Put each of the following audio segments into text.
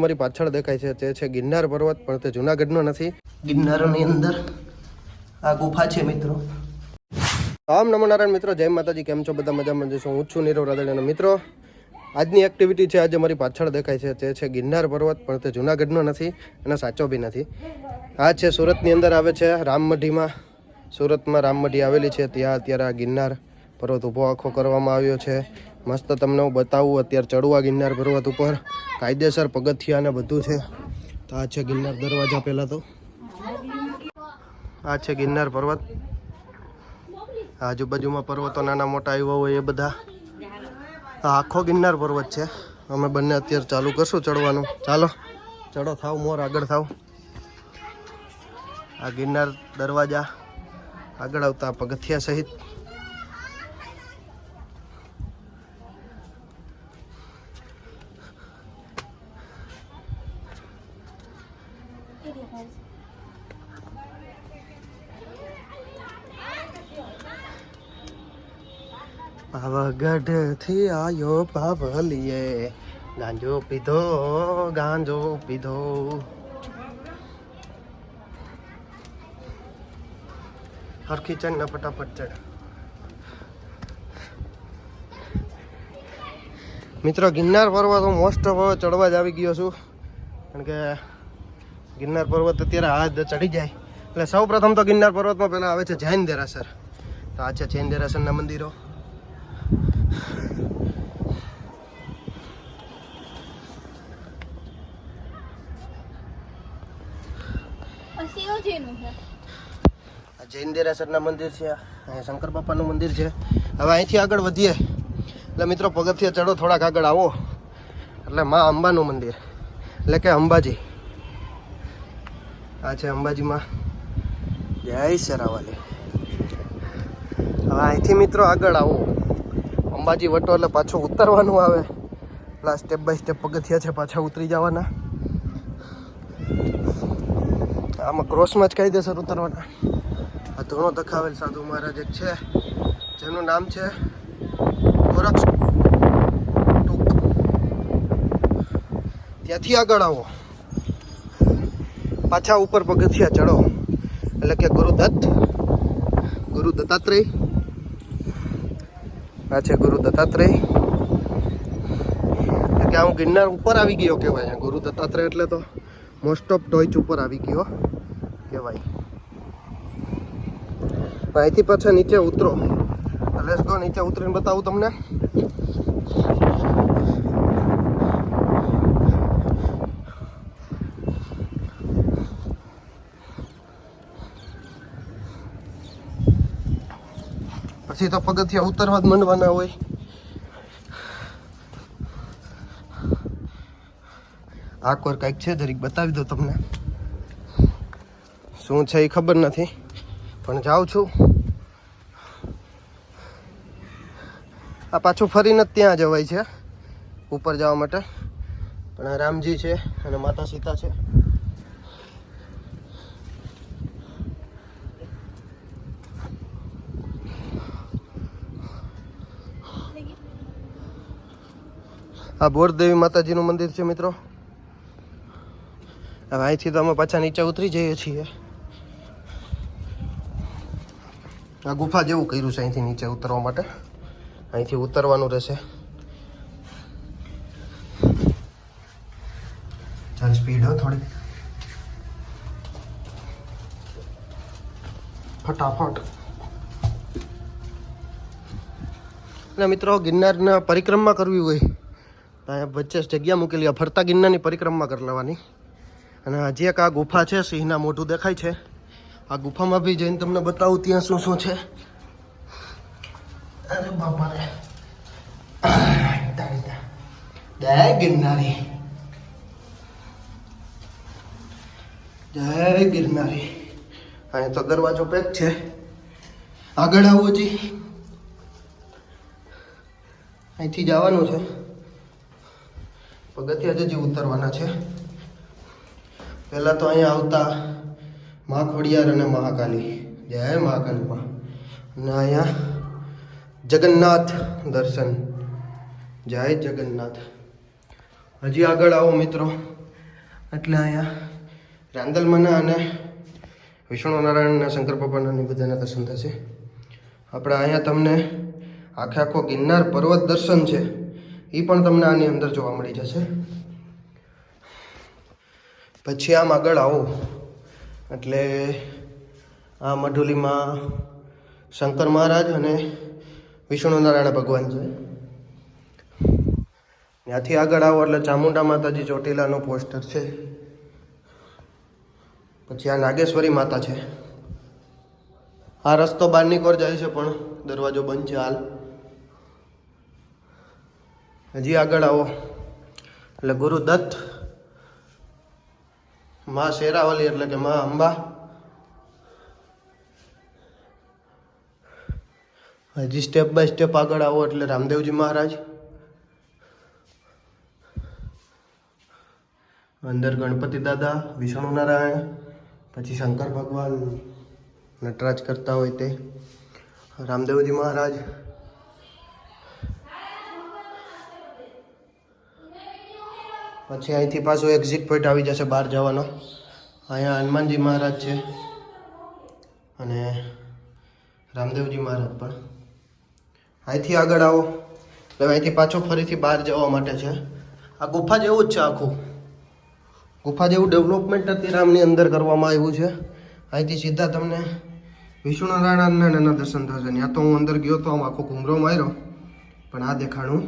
અમારી પાછળ દેખાય છે તે છે ગિરનાર પર્વત પણ તે જુનાગઢનો નથી. ગિરનારની અંદર આ ગુફા છે મિત્રો. આમ નમો નારાયણ મિત્રો જય માતાજી કેમ છો? બધા મજામાં જઈશું હું છું નીરવ રાદડિયાનો મિત્રો. આજની એક્ટિવિટી છે આજે મારી પાછળ દેખાય છે તે છે ગિરનાર પર્વત પણ તે જુનાગઢનો નથી અને સાચો બી નથી. આ છે સુરતની અંદર આવે છે રામમઢીમાં. સુરતમાં રામમઢી આવેલી છે ત્યાં અત્યારે આ ગિરનાર પર્વત ઊભો આખો કરવામાં આવ્યો છે. મસ્ત તમને હું બતાવું, અત્યારે ચડવા ગિરનાર પર્વત ઉપર. કાયદેસર પગથિયા ને બધું છે. તો આ છે ગિરનાર દરવાજા પહેલાં તો. આ છે ગિરનાર પર્વત. આજુબાજુમાં પર્વતો નાના મોટા આવ્યા હોય એ બધા. આખો ગિરનાર પર્વત છે. અમે બંને અત્યારે ચાલુ કરશું ચડવાનું. ચાલો, ચડો થાવ, મોર આગળ થાવ. આ ગિરનાર દરવાજા આગળ આવતા પગથિયા સહિત. પાવાગઢથી આયો પાવલીએ ગાંજો પીધો ગાંજો પીધો. હરખી ચડ ને ફટાફટ ચડ મિત્રો, ગિરનાર પર્વત હું મોસ્ટ ઓફ ચડવા જ આવી ગયો છું. કારણ કે ગિરનાર પર્વત અત્યારે હાથ ચડી જાય. એટલે સૌ પ્રથમ તો ગિરનાર પર્વતમાં પહેલાં આવે છે જૈન દેરાસર તો આ છે જૈન દેરાસરના મંદિરો. જૈન દેરાસરના મંદિર છે અહીંયા શંકર બાપાનું મંદિર છે. હવે અહીંથી આગળ વધીએ. એટલે મિત્રો પગથિયા ચડો થોડાક આગળ આવો. એટલે મા અંબાનું મંદિર. એટલે કે અંબાજી. આ છે અંબાજીમાં. જય સરાવાલી હવે અહીંથી મિત્રો આગળ આવો. અંબાજી વટો એટલે પાછું ઉતરવાનું આવે. એટલે સ્ટેપ બાય સ્ટેપ પગથિયા છે પાછા ઉતરી જવાના. આમાં ક્રોસમાં જ કાયદેસર ઉતરવાના. આ ધૂણો દખાવેલ સાધુ મહારાજ એક છે, જેનું નામ છે ગોરક્ષ ત્યાંથી આગળ આવો. પાછા ઉપર પગથિયા ચડો. એટલે કે ગુરુદત્ત ગુરુ દત્તાત્રેય. આ ગુરુ દત્તાત્રેય. એટલે કે હું ગિરનાર ઉપર આવી ગયો કહેવાય ગુરુ દત્તાત્રેય એટલે તો મોસ્ટ ઓફ ટોચ ઉપર આવી ગયો કહેવાય. અહીંથી પાછા નીચે ઉતરો. લેસ ગો નીચે ઉતરીને બતાવું તમને. પછી તો પગથિયા ઉતરવા જ માંડવાના હોય. આ કોર કાંઈક છે જરીક, બતાવી દો તમને. શું છે એ ખબર નથી, પણ જાઉં છું. આ પાછું ફરીને ત્યાં જવાય છે, ઉપર જવા માટે. પણ આ રામજી છે અને માતા સીતા છે. આ બોરદેવી માતાજીનું મંદિર છે મિત્રો. હવે અહીંથી તો અમે પાછા નીચે ઉતરી જઈએ છીએ. આ ગુફા જેવું કર્યું છે અહીંથી નીચે ઉતરવા માટે. અહીંથી ઉતરવાનું રહેશે. ચાલ સ્પીડ હો થોડી ફટાફટ. એટલે મિત્રો ગિરનારના પરિક્રમા કરવી હોય. અહીંયા વચ્ચે જગ્યા મૂકેલી ફરતા ગિરનારની પરિક્રમા કરી લેવાની. અને હજી એક આ ગુફા છે, સિંહના મોઢું દેખાય છે. આ ગુફામાં બી જઈને તમને બતાવું ત્યાં શું શું છે. અરે બાપા જય ગિરનારી. જય ગિરનારી. અહીં તો દરવાજો પેક છે. આગળ આવું હજી અહીંથી જવાનું છે. પગથિયા હજી ઉતરવાના છે. પહેલાં તો અહીંયા આવતા મા ખોડિયાર અને મહાકાલી. જય મહાકાલીમાં અને અહીંયા જગન્નાથ દર્શન. જય જગન્નાથ. હજી આગળ આવો મિત્રો. એટલે અહીંયા રાંદલમાના અને વિષ્ણુ નારાયણના શંકર ભગવાનના બધાના દર્શન થશે. આપણે અહીંયા તમને આખે આખો ગિરનાર પર્વત દર્શન છે. એ પણ તમને આની અંદર જોવા મળી જશે. પછી આમ આગળ આવો. એટલે આ મઢુલીમાં શંકર મહારાજ અને વિષ્ણુનારાયણ ભગવાન છે. ત્યાંથી આગળ આવો એટલે ચામુંડા માતાજી ચોટીલાનું પોસ્ટર છે. પછી આ નાગેશ્વરી માતા છે. આ રસ્તો બહારની કોર જાય છે પણ દરવાજો બંધ છે હાલ. હજી આગળ આવો એટલે ગુરુદત્તમાં શેરાવલી એટલે કે માં અંબા. હજી સ્ટેપ બાય સ્ટેપ આગળ આવો એટલે રામદેવજી મહારાજ. અંદર ગણપતિ દાદા, વિષ્ણુ નારાયણ, પછી શંકર ભગવાન નટરાજ કરતા હોય તે. રામદેવજી મહારાજ. પછી અહીંથી પાછું એક્ઝિટ પોઈન્ટ આવી જશે બહાર જવાનો. અહીંયા હનુમાનજી મહારાજ છે. અને રામદેવજી મહારાજ પણ. અહીંથી આગળ આવો. એટલે અહીંથી પાછો ફરીથી બહાર જવા માટે છે. આ ગુફા જેવું જ છે આખું. ગુફા જેવું ડેવલપમેન્ટ અત્યારે અંદર કરવામાં આવ્યું છે. અહીંથી સીધા તમને વિષ્ણુ નારાયણના એના દર્શન થશે. ત્યાં તો હું અંદર ગયો તો આમ આખો ઘૂમરો માર્યો. પણ આ દેખાણું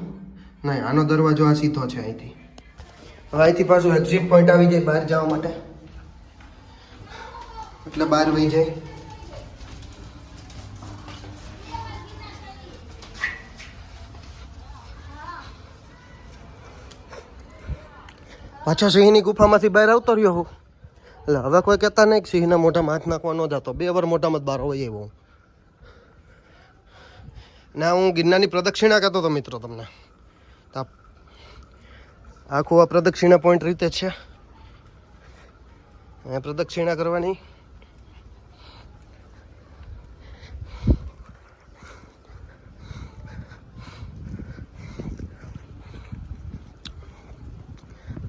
નહીં. આનો દરવાજો આ સીધો છે અહીંથી. હવે અહીંથી પાછું એક્ઝિટ પોઈન્ટ આવી જાય બહાર જવા માટે. એટલે બહાર વહી જાય. પાછો સિંહની ગુફામાંથી બહાર આવતો રહ્યો હું. એટલે હવે કોઈ કહેતા નહીં કે સિંહના મોઢામાં હાથ નાખવા ન જતો. બે વાર મોઢામાં જ બહાર હોય એવો ના, હું ગિરનારની પ્રદક્ષિણા કહેતો હતો મિત્રો તમને. આખું આ પ્રદક્ષિણા પોઈન્ટ રીતે છે. અહીંયા પ્રદક્ષિણા કરવાની.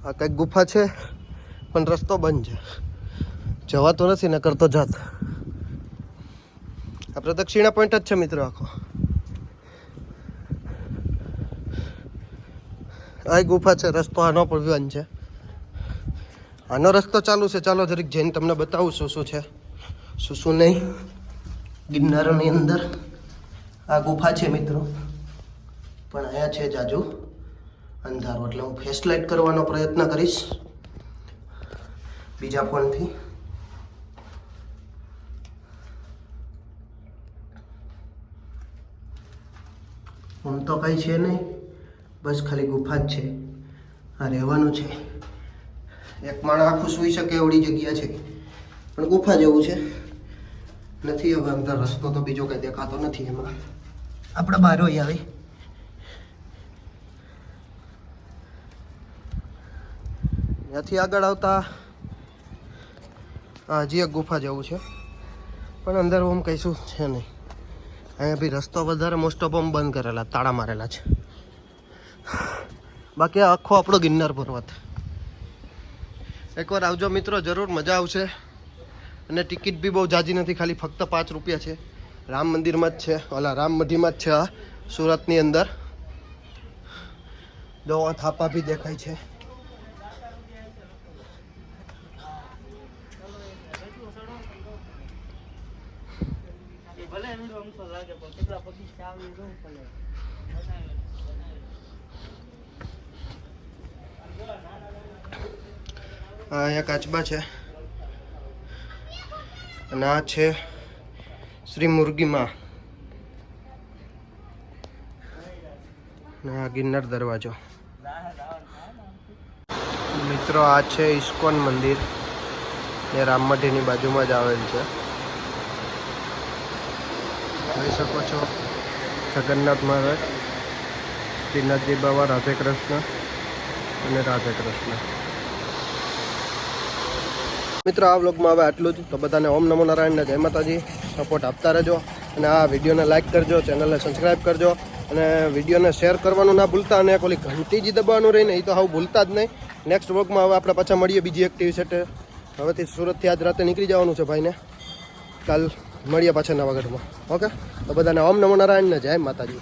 આ કંઈક ગુફા છે, પણ રસ્તો બંધ છે. જવાતો નથી ને કરતો જાત. આ પ્રદક્ષિણા પોઈન્ટ જ છે મિત્રો આખો. આ ગુફા છે, રસ્તો આનો પણ બંધ છે. આનો રસ્તો ચાલુ છે, ચાલો જરીક જઈને તમને બતાવું શું શું છે. શું શું નહીં. ગિરનારની અંદર આ ગુફા છે મિત્રો. પણ અહીંયા છે જાજુ અંધારું, એટલે હું ફેસ લાઇટ કરવાનો પ્રયત્ન કરીશ. બીજા ફોનથી. આમ તો કંઈ છે નહીં. બસ ખાલી ગુફા જ છે. આ રહેવાનું છે. એક માણસ આખું સૂઈ શકે એવડી જગ્યા છે. પણ ગુફા જેવું છે. નથી હવે અંદર રસ્તો તો બીજો કંઈ દેખાતો નથી એમાં. આપણે બહાર હોય આવી. ત્યાંથી આગળ આવતા હજી એક ગુફા જેવું છે. પણ અંદર ઓમ કહીશું છે નહીં. અહીંયા બી રસ્તો વધારે મોસ્ટ ઓફ ઓમ બંધ કરેલા, તાળા મારેલા છે. બાકી આખો આપણો ગિરનાર પર્વત. એકવાર આવજો મિત્રો, જરૂર મજા આવશે. અને ટિકિટ બી બહુ જાજી નથી, ખાલી ફક્ત પાંચ રૂપિયા છે. રામ મંદિરમાં જ છે, ઓલા રામ મઢીમાં જ છે આ સુરતની અંદર. જો આ થાપા બી દેખાય છે. ભલે એમ લાગે, પણ કેટલા પગી ચાવી દઉં ભલે આ અહીંયા કાચબા છે. અને આ છે શ્રી મુરગીમાં. આ ગિરનાર દરવાજો. મિત્રો, આ છે ઇસ્કોન મંદિર. એ રામમઢીની બાજુમાં જ આવેલ છે. જોઈ શકો છો, જગન્નાથ મહારાજ શ્રીનાથજી બાબા રાધે કૃષ્ણ અને રાધે કૃષ્ણ. મિત્રો, આ વ્લોગમાં હવે આટલું જ. તો બધાને ઓમ નમો નારાયણને જય માતાજી. સપોર્ટ આપતા રહેજો અને આ વિડીયોને લાઇક કરજો ચેનલને સબસ્ક્રાઈબ કરજો અને વિડીયોને શેર કરવાનું ના ભૂલતા અને ઓલી ઘંટી જે દબાવવાનું રહીને એ તો આવું ભૂલતા જ નહીં. નેક્સ્ટ વ્લોગમાં હવે આપણે પાછા મળીએ બીજી એક્ટિવ સેટ હવેથી સુરતથી આજ રાતે નીકળી જવાનું છે ભાઈને. કાલ મળીએ પાછા નવાગઢમાં. ઓકે? તો બધાને ઓમ નમો નારાયણને જય માતાજી.